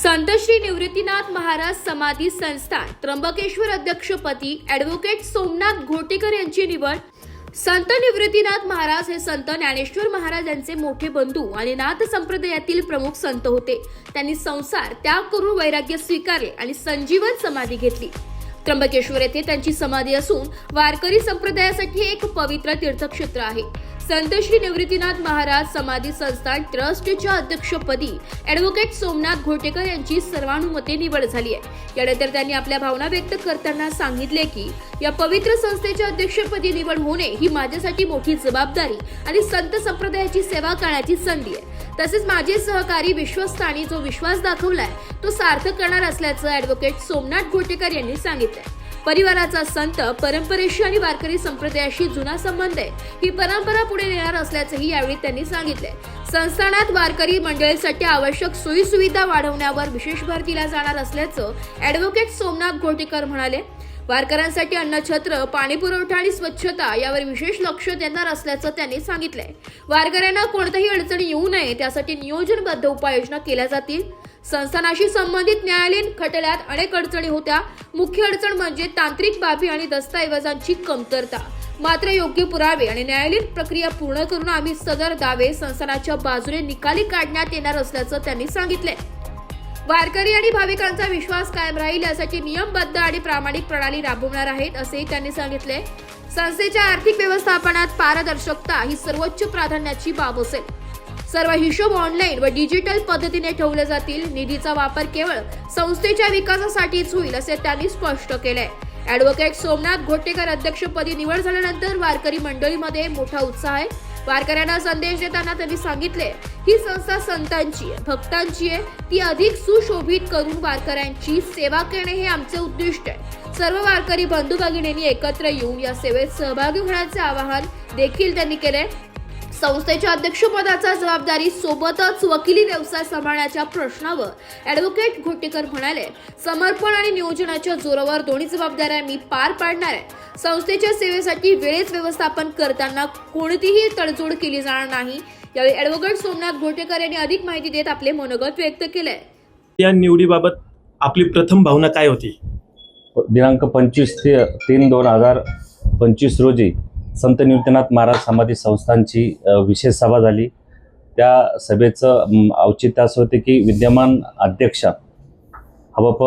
संत श्री निवृत्तीनाथ महाराज समाधी संस्थान त्र्यंबकेश्वर अध्यक्षपदी ॲडव्होकेट सोमनाथ घोटेकर यांची निवड. संत निवृत्तीनाथ महाराज हे संत ज्ञानेश्वर महाराज यांचे मोठे बंधू आणि नाथ संप्रदायातील प्रमुख संत होते. त्यांनी संसार त्याग करून वैराग्य स्वीकारले आणि संजीवन समाधी घेतली. त्र्यंबकेश्वर येथे त्यांची समाधी असून वारकरी संप्रदायासाठी एक पवित्र तीर्थक्षेत्र आहे. संत श्री निवृत्तीनाथ महाराज समाधी संस्थान ट्रस्टच्या अध्यक्षपदी ॲडव्होकेट सोमनाथ घोटेकर यांची सर्वानुमते निवड झाली आहे. यानंतर त्यांनी आपल्या भावना व्यक्त करताना सांगितले की या पवित्र संस्थेच्या अध्यक्षपदी निवड होणे ही माझ्यासाठी मोठी जबाबदारी आणि संत संप्रदायाची सेवा करण्याची संधी आहे. तसेच माझे सहकारी विश्वस्तानी जो विश्वास दाखवलाय तो सार्थक करणार असल्याचं ॲडव्होकेट सोमनाथ घोटेकर यांनी सांगितलंय. परिवाराचा संत परंपरेशी आणि वारकरी संप्रदायाशी जुना संबंध आहे. ही परंपरा पुढे नेणार असल्याचंही यावेळी त्यांनी सांगितलंय. संस्थानात वारकरी मंडळीसाठी आवश्यक सोयी सुविधा वाढवण्यावर विशेष भर दिला जाणार असल्याचं ॲडव्होकेट सोमनाथ घोटेकर म्हणाले. वारकऱ्यांसाठी अन्नछत्र पाणी पुरवठा आणि स्वच्छता यावर विशेष लक्ष देणार असल्याचं त्यांनी सांगितलंय. वारकऱ्यांना कोणत्याही अडचणी येऊ नये त्यासाठी नियोजनबद्ध उपाययोजना केल्या जातील. संस्थानाशी संबंधित न्यायालयीन खटल्यात अनेक अडचणी होत्या. मुख्य अडचण म्हणजे तांत्रिक बाबी आणि दस्तऐवजांची कमतरता. मात्र योग्य पुरावे आणि न्यायालयीन प्रक्रिया पूर्ण करून आम्ही सदर दावे संस्थानाच्या बाजूने निकाली काढण्यात येणार असल्याचं त्यांनी सांगितले वारकरी आणि भाविकांचा विश्वास कायम राहील यासाठी नियमबद्ध आणि प्रामाणिक प्रणाली राबवणार आहेत असेही त्यांनी सांगितले संस्थेच्या आर्थिक व्यवस्थापनात पारदर्शकता ही सर्वोच्च प्राधान्याची बाब असेल. सर्व हिशोब ऑनलाईन व डिजिटल पद्धतीने ठेवले जातील. निधीचा वापर केवळ संस्थेच्या विकासासाठीच होईल असे त्यांनी स्पष्ट केलंय. ॲडव्होकेट सोमनाथ घोटेकर अध्यक्षपदी निवड झाल्यानंतर वारकरी मंडळीमध्ये मोठा उत्साह आहे. वारकऱ्यांना संदेश देताना त्यांनी सांगितले ही संस्था संतांची आहे भक्तांची आहे. ती अधिक सुशोभित करून वारकऱ्यांची सेवा करणे हे आमचे उद्दिष्ट आहे. सर्व वारकरी बंधू भगिनींनी एकत्र येऊन या सेवेत सहभागी होण्याचे आवाहन देखील त्यांनी केले संस्थेच्या अध्यक्षपदाचा जबाबदारी सोबतच वकिली व्यवसाय सांभाळण्याच्या प्रश्नावर ॲडव्होकेट घोटेकर म्हणाले समर्पण आणि नियोजनाच्या जोरावर दोन्ही जबाबदाऱ्या मी पार पाडणार आहे. संस्थेच्या सेवेसाठी वेळेत व्यवस्थापन करताना कोणतीही तडजोड केली जाणार नाही. यावेळी ॲडव्होकेट सोमनाथ घोटेकर यांनी अधिक माहिती देत आपले मनोगत व्यक्त केले या निवडीबाबत आपली प्रथम भावना काय होती? दिनांक पंचवीस ते तीन दोन हजार पंचवीस रोजी संत निवृत्तीनाथ महाराज समाधी संस्थांची विशेष सभा झाली. त्या सभेचं औचित्य असं होते की विद्यमान अध्यक्ष हबप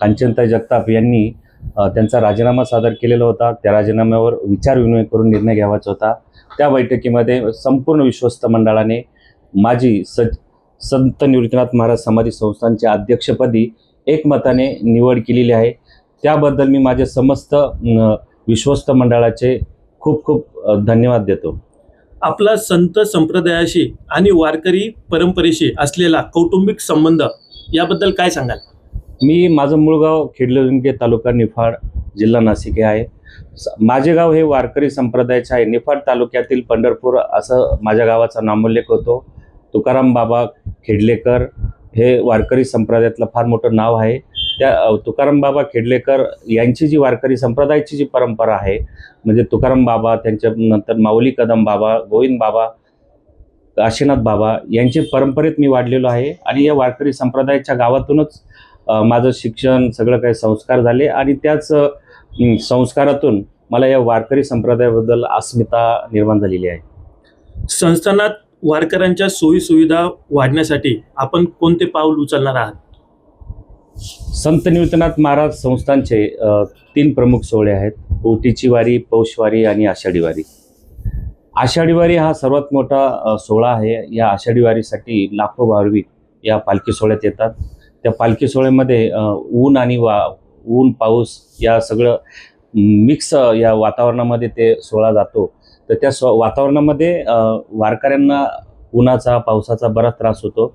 कांचनताई जगताप यांनी त्यांचा राजीनामा सादर केलेला होता. त्या राजीनाम्यावर विचारविनिमय करून निर्णय घ्यावाचा होता. त्या बैठकीमध्ये संपूर्ण विश्वस्त मंडळाने माझी स संत निवृत्तीनाथ महाराज समाधी संस्थांच्या अध्यक्षपदी एकमताने निवड केलेली आहे. त्याबद्दल मी माझे समस्त विश्वस्त मंडळाचे खूप खूप धन्यवाद देतो. आपला संत संप्रदायाशी आणि वारकरी परंपरेशी असलेला कौटुंबिक संबंध याबद्दल काय सांगाल? मी माझं मूळ गाव खेडलविंगे तालुका निफाड जिल्हा नाशिक हे आहे माझे गाव हे वारकरी संप्रदायाचे आहे. निफाड तालुक्यातील पंढरपूर असं माझ्या गावाचा नामोल्लेख होतो. तुकाराम बाबा खेडलेकर हे वारकरी संप्रदायातलं फार मोठं नाव आहे. त्या तुकाराम बाबा खेडलेकर यांची जी वारकरी संप्रदायाची जी परंपरा आहे म्हणजे तुकाराम बाबा त्यांच्या नंतर माऊली कदम बाबा गोविंद बाबा काशीनाथ बाबा यांचे परंपरेत मी वाढलेलो आहे आणि या वारकरी संप्रदायाच्या गावातूनच माझं शिक्षण सगळं काही संस्कार झाले आणि त्याच संस्कारातून मला या वारकरी संप्रदायाबद्दल अस्मिता निर्माण झालेली आहे. संस्थानात वारकऱ्यांच्या सोयीसुविधा वाढण्यासाठी आपण कोणते पाऊल उचलणार आहात? संत निवृत्तीनाथ महाराज संस्थांचे तीन प्रमुख सोहळे आहेत. ओटीची वारी पौषवारी आणि आषाढी वारी. आषाढी वारी हा सर्वात मोठा सोहळा आहे. या आषाढी वारीसाठी लाखो भाविक या पालखी सोहळ्यात येतात. त्या पालखी सोहळ्यामध्ये ऊन आणि वा ऊन पाऊस या सगळं मिक्स या वातावरणामध्ये ते सोहळा जातो. तर त्या स्व वातावरणामध्ये वारकऱ्यांना उन्हाचा पावसाचा बराच त्रास होतो.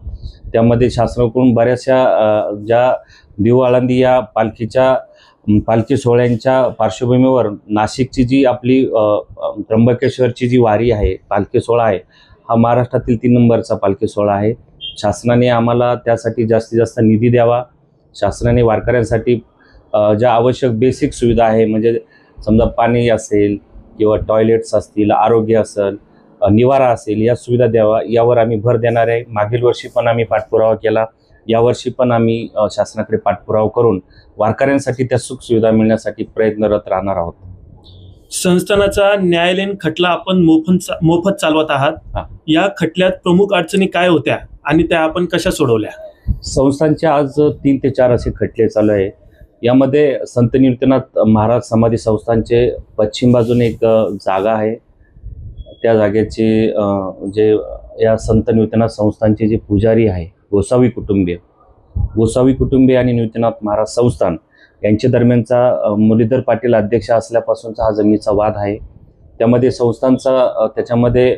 त्यामध्ये शासनाकडून बऱ्याचशा ज्या देऊ आळंदी या पालखीच्या पालखी सोहळ्यांच्या पार्श्वभूमीवर नाशिकची जी आपली त्र्यंबकेश्वरची जी वारी आहे पालखी सोहळा आहे हा महाराष्ट्रातील तीन नंबरचा पालखी सोहळा आहे. शासनाने आम्हाला त्यासाठी जास्तीत जास्त निधी द्यावा. शासनाने वारकऱ्यांसाठी ज्या आवश्यक बेसिक सुविधा आहे म्हणजे समजा पाणी असेल किंवा टॉयलेट्स असतील आरोग्य असेल निवारा असेल या सुविधा द्यावा यावर आम्ही भर देणार आहे. मागील वर्षी पण आम्ही पाठपुरावा केला. यावर्षी पण आम्ही शासनाकडे पाठपुरावा करून वारकऱ्यांसाठी त्या सुखसुविधा मिळण्यासाठी प्रयत्नरत राहणार आहोत. संस्थानाचा न्यायालयीन खटला आपण मोफत मोफत चालवत आहात. या खटल्यात प्रमुख अडचणी काय होत्या आणि त्या आपण कशा सोडवल्या? संस्थांचे आज तीन ते चार असे खटले चालू आहे. यामध्ये संत निवृत्तीनाथ महाराज समाधी संस्थांचे पश्चिम बाजूने एक जागा आहे. त्या जागेचे जे या संत निवृत्तीनाथ संस्थांचे जे पुजारी आहे गोसावी कुटुंबीय. गोसावी कुटुंबीय आणि नूतनाथ महाराज संस्थान यांच्या दरम्यानचा मुरलीधर पाटील अध्यक्ष असल्यापासूनचा हा जमिनीचा वाद आहे. त्यामध्ये संस्थांचा त्याच्यामध्ये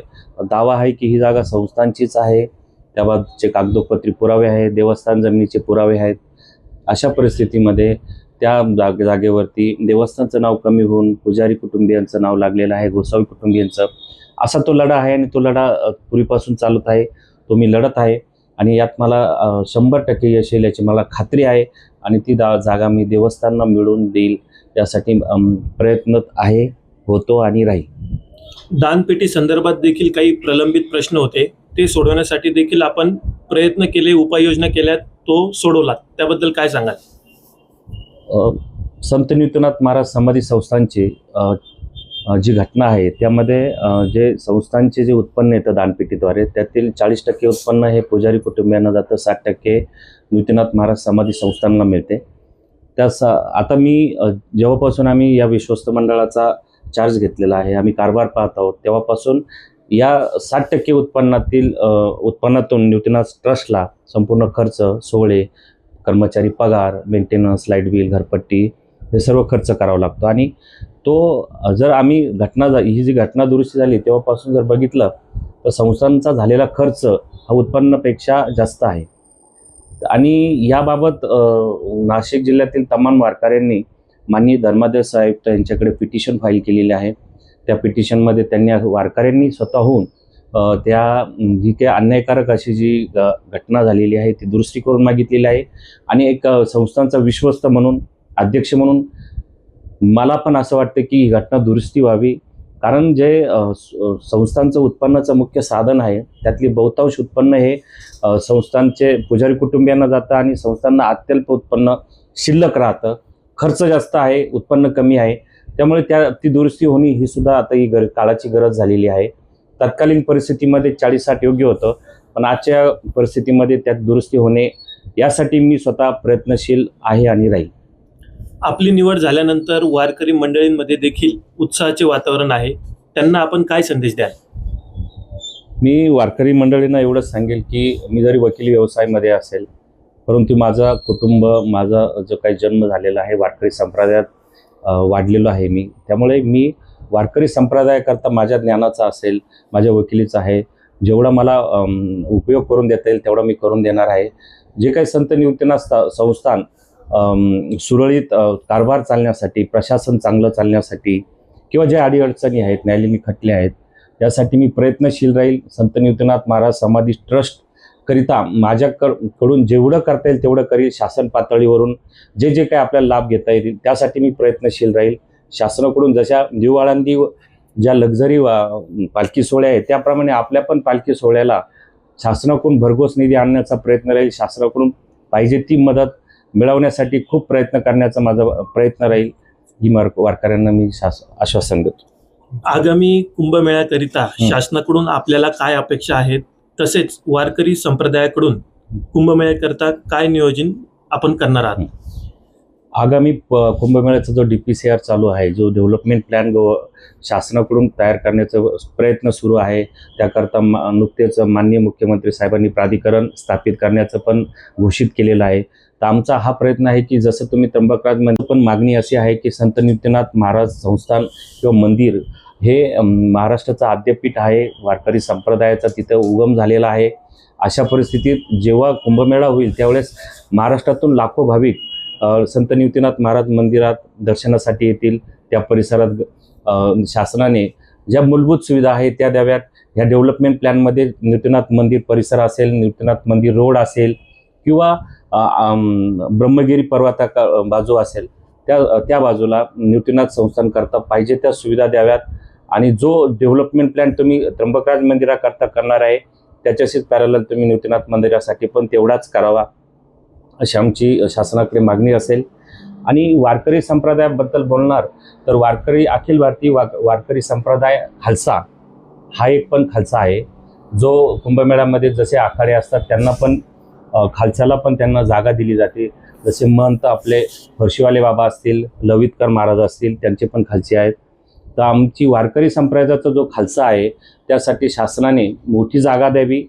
दावा आहे की ही जागा संस्थांचीच आहे. त्याबाबतचे कागदोपत्री पुरावे आहेत देवस्थान जमिनीचे पुरावे आहेत. अशा परिस्थितीमध्ये त्या जाग जागेवरती देवस्थानचं नाव कमी होऊन पुजारी कुटुंबियांचं नाव लागलेलं आहे गोसावी कुटुंबियांचं. असा तो लढा आहे आणि तो लढा पूर्वीपासून चालत आहे. तो मी लढत आहे आणि यात मला शंभर टक्के यश येईल याची मला खात्री आहे आणि ती दा जागा मी देवस्थानला मिळवून देईल यासाठी अम, प्रयत्न आहे होतो आणि राहील. दानपेटी संदर्भात देखील काही प्रलंबित प्रश्न होते. ते सोडवण्यासाठी देखील आपण प्रयत्न केले उपाययोजना केल्या तो सोडवला त्याबद्दल काय सांगाल? संत निवृत्तीनाथ महाराज समाधी संस्थांची जी घटना आहे त्यामध्ये जे संस्थांचे जे उत्पन्न येतं दानपेटीद्वारे त्यातील चाळीस टक्के उत्पन्न हे पुजारी कुटुंबियांना जातं साठ टक्के नृत्यनाथ महाराज समाधी संस्थांना मिळते. त्या सा आता मी जेव्हापासून आम्ही या विश्वस्त मंडळाचा चार्ज घेतलेला आहे आम्ही कारभार पाहत आहोत तेव्हापासून या साठ टक्के उत्पन्नातील उत्पन्नातून निवृत्तीनाथ ट्रस्टला संपूर्ण खर्च सोहळे कर्मचारी पगार मेंटेनन्स लाइट बिल घरपट्टी हे सर्व खर्च करावा लागतो. आणि तो जर आम्ही घटना ही जी घटना दुरुस्ती झाली तेव्हापासून जर बघितलं तर संस्थांचा झालेला खर्च हा उत्पन्नापेक्षा जास्त आहे. आणि याबाबत नाशिक जिल्ह्यातील तमाम वारकऱ्यांनी माननीय धर्मादेव साहेब यांच्याकडे पिटिशन फाईल केलेली आहे. त्या पिटिशनमध्ये त्यांनी वारकऱ्यांनी स्वतःहून त्या ही जी काही अन्यायकारक अशी जी घटना झालेली आहे ती दुरुस्ती करून मागितलेली आहे. आणि एक संस्थांचा विश्वस्त म्हणून अध्यक्ष म्हणून मला पण असं वाटतं की ही घटना दुरुस्ती व्हावी. कारण जे संस्थांचं उत्पन्नाचं मुख्य साधन आहे त्यातली बहुतांश उत्पन्न हे संस्थांचे पुजारी कुटुंबियांना जातं आणि संस्थांना अत्यल्प उत्पन्न शिल्लक राहतं. खर्च जास्त आहे उत्पन्न कमी आहे. त्यामुळे त्या ती दुरुस्ती होणे ही सुद्धा आता ही गर काळाची गरज झालेली आहे. तत्कालीन परिस्थितीमध्ये चाळीस साठ योग्य होतं पण आजच्या परिस्थितीमध्ये त्यात दुरुस्ती होणे यासाठी मी स्वतः प्रयत्नशील आहे आणि राहील. आपली निवड झाल्यानंतर वारकरी मंडळींमध्ये देखील उत्साहाचे वातावरण आहे. त्यांना आपण काय संदेश द्याल? मी वारकरी मंडळींना एवढंच सांगेल की मी जरी वकील व्यवसायामध्ये असेल परंतु माझा कुटुंब माझा जो काही जन्म झालेला आहे वारकरी संप्रदायात वाढलेलो आहे मी. त्यामुळे मी वारकरी संप्रदायाकरता माझ्या ज्ञानाचा असेल माझ्या वकिलीचा आहे जेवढा मला उपयोग करून देता येईल तेवढा मी करून देणार आहे. जे काही संत नियुक्तीना संस्थान सुरळीत कारभार चालण्यासाठी प्रशासन चांगलं चालण्यासाठी किंवा ज्या अडीअडचणी आहेत न्यायालयीन खटले आहेत त्यासाठी मी प्रयत्नशील राहील. संत निवृत्तीनाथ महाराज समाधी ट्रस्ट करिता माझ्याकडून जेवढं करता येईल तेवढं करील. शासन पातळीवरून जे जे काही आपल्याला लाभ घेता येतील त्यासाठी मी प्रयत्नशील राहील. शासनाकडून जशा दिवाळांदी ज्या लक्झरी पालखी सोहळ्या आहेत त्याप्रमाणे आपल्या पण पालखी सोहळ्याला शासनाकडून भरघोस निधी आणण्याचा प्रयत्न राहील. शासनाकडून पाहिजे ती मदत मिळवण्यासाठी खूप प्रयत्न करण्याचा माझा प्रयत्न राहील ही मार वारकऱ्यांना मी शास आश्वासन देतो. आगामी कुंभमेळ्याकरिता. शासनाकडून आपल्याला काय अपेक्षा आहेत? तसेच वारकरी संप्रदायाकडून कुंभमेळ्याकरिता काय नियोजन आपण करणार आहात? आगामी प- कुंभमेळ्याचा जो डी पी सी आर चालू आहे जो डेव्हलपमेंट प्लॅन गो शासनाकडून तयार करण्याचा प्रयत्न सुरू आहे त्याकरता मा- नुकतेच माननीय मुख्यमंत्री साहेबांनी प्राधिकरण स्थापित करण्याचं पण घोषित केलेलं आहे. तर आमचा हा प्रयत्न आहे की जसं तुम्ही त्र्यंबकराजमध्ये पण मागणी अशी आहे की संत नित्यनाथ महाराज संस्थान किंवा मंदिर हे महाराष्ट्राचं आद्यपीठ आहे वारकरी संप्रदायाचा तिथं उगम झालेला आहे. अशा परिस्थितीत जेव्हा कुंभमेळा होईल त्यावेळेस महाराष्ट्रातून लाखो भाविक संत निवतीनाथ महाराज मंदिरात दर्शनासाठी येतील त्या परिसरात शासनाने ज्या मूलभूत सुविधा आहेत त्या द्याव्यात. ह्या डेव्हलपमेंट प्लॅनमध्ये नृत्यनाथ मंदिर परिसर असेल नृत्यनाथ मंदिर रोड असेल किंवा ब्रह्मगिरी पर्वता बाजू असेल त्या त्या बाजूला नृत्यनाथ संस्थान करता पाहिजे त्या सुविधा द्याव्यात. आणि जो डेव्हलपमेंट प्लॅन तुम्ही त्र्यंबकराज मंदिराकरता करणार आहे त्याच्याशीच पॅरल तुम्ही नृत्यनाथ मंदिरासाठी पण तेवढाच करावा. अशी आमची शासनाकडे मागणी असेल. आणि वारकरी संप्रदायाबद्दल बोलणार तर वारकरी अखिल भारतीय वा वारकरी संप्रदाय खालसा हा एक पण खालसा आहे. जो कुंभमेळ्यामध्ये जसे आखाडे असतात त्यांना पण खालसाला पण त्यांना जागा दिली जाते. जसे महंत आपले फरशीवाले बाबा असतील लवितकर महाराज असतील त्यांचे पण खालचे आहेत. तर आमची वारकरी संप्रदायाचा जो खालसा आहे त्यासाठी शासनाने मोठी जागा द्यावी.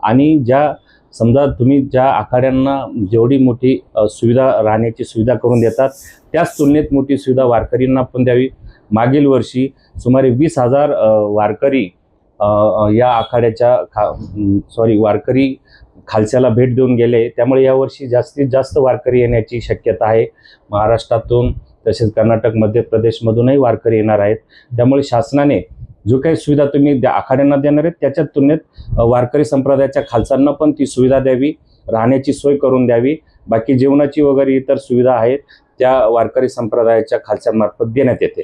आणि ज्या समजा तुम्ही ज्या आखाड्यांना जेवढी मोठी सुविधा राहण्याची सुविधा करून देतात त्याच तुलनेत मोठी सुविधा वारकरींना पण द्यावी. मागील वर्षी सुमारे वीस हजार वारकरी या आखाड्याच्या खा सॉरी वारकरी खालच्याला भेट देऊन गेले. त्यामुळे यावर्षी जास्तीत जास्त वारकरी येण्याची शक्यता आहे. महाराष्ट्रातून तसेच कर्नाटक मध्य प्रदेशमधूनही वारकरी येणार आहेत. त्यामुळे शासनाने जो काही सुविधा तुम्ही द्या आखाड्यांना देणार आहेत त्याच्या तुलनेत वारकरी संप्रदायाच्या खालसांना पण ती सुविधा द्यावी राहण्याची सोय करून द्यावी. बाकी जेवणाची वगैरे इतर सुविधा आहेत त्या वारकरी संप्रदायाच्या खालसांमार्फत देण्यात येते.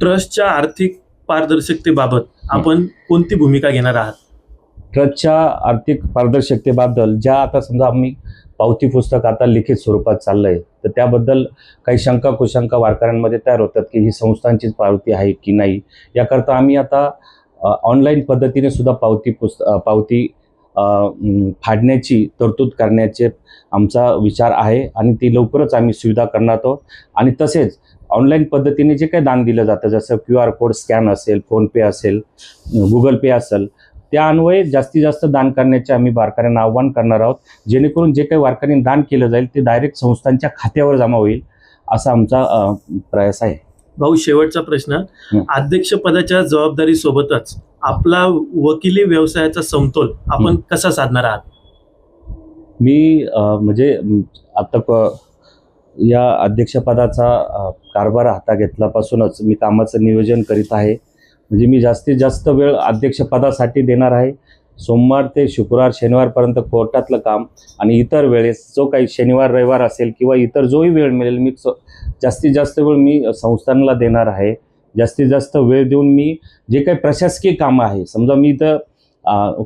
ट्रस्टच्या आर्थिक पारदर्शकतेबाबत आपण कोणती भूमिका घेणार आहात? ट्रस्टच्या आर्थिक पारदर्शकतेबद्दल ज्या आता समजा आम्ही पावती पुस्तक आता लिखित स्वरूपात चाललं आहे तर त्याबद्दल काही शंका कुशंका वारकऱ्यांमध्ये तयार होतात की ही संस्थांचीच पावती आहे की नाही? याकरता आम्ही आता ऑनलाईन पद्धतीने सुद्धा पावती पुस्त पावती फाडण्याची तरतूद करण्याचे आमचा विचार आहे आणि ती लवकरच आम्ही सुविधा करणार आहोत. आणि तसेच ऑनलाईन पद्धतीने जे काही दान दिलं जातं जसं क्यू आर कोड स्कॅन असेल फोनपे असेल गुगल पे असेल त्या अन्वये जास्तीत जास्त दान करण्याचे आम्ही वारकऱ्यांना आव्हान करणार आहोत. जेणेकरून जे काही वारकऱ्यांनी दान केलं जाईल ते डायरेक्ट संस्थांच्या खात्यावर जमा होईल असा आमचा प्रयास आहे. भाऊ शेवटचा प्रश्न. हं. अध्यक्षपदाच्या जबाबदारी सोबतच आपला वकिली व्यवसायाचा समतोल आपण. कसा साधणार आहात? मी म्हणजे आता या अध्यक्षपदाचा कारभार हाता घेतल्यापासूनच मी कामाचं नियोजन करीत आहे. म्हणजे मी जास्तीत जास्त वेळ अध्यक्षपदासाठी देणार आहे. सोमवार ते शुक्रवार शनिवारपर्यंत कोर्टातलं काम आणि इतर वेळेस जो काही शनिवार रविवार असेल किंवा इतर जोही वेळ मिळेल मी स- जास्तीत जास्त वेळ मी संस्थांना देणार आहे. जास्तीत जास्त वेळ देऊन मी जे काही प्रशासकीय कामं आहे समजा मी इथं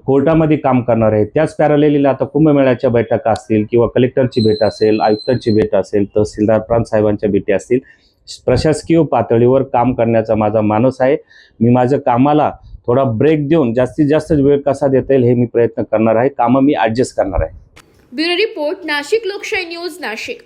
कोर्टामध्ये काम करणार आहे त्याच पॅरलेलीला आता कुंभमेळ्याच्या बैठका असतील किंवा कलेक्टरची भेट असेल आयुक्तांची भेट असेल तहसीलदार प्रांत साहेबांच्या भेटी असतील प्रशासकीय पातळीवर काम करण्याचा माझा मानस आहे. मी माझ्या कामाला थोडा ब्रेक देऊन जास्तीत जास्त वेळ कसा देता येईल हे मी प्रयत्न करणार आहे. कामं मी ॲडजस्ट करणार आहे. ब्युरो रिपोर्ट नाशिक लोकशाही न्यूज नाशिक.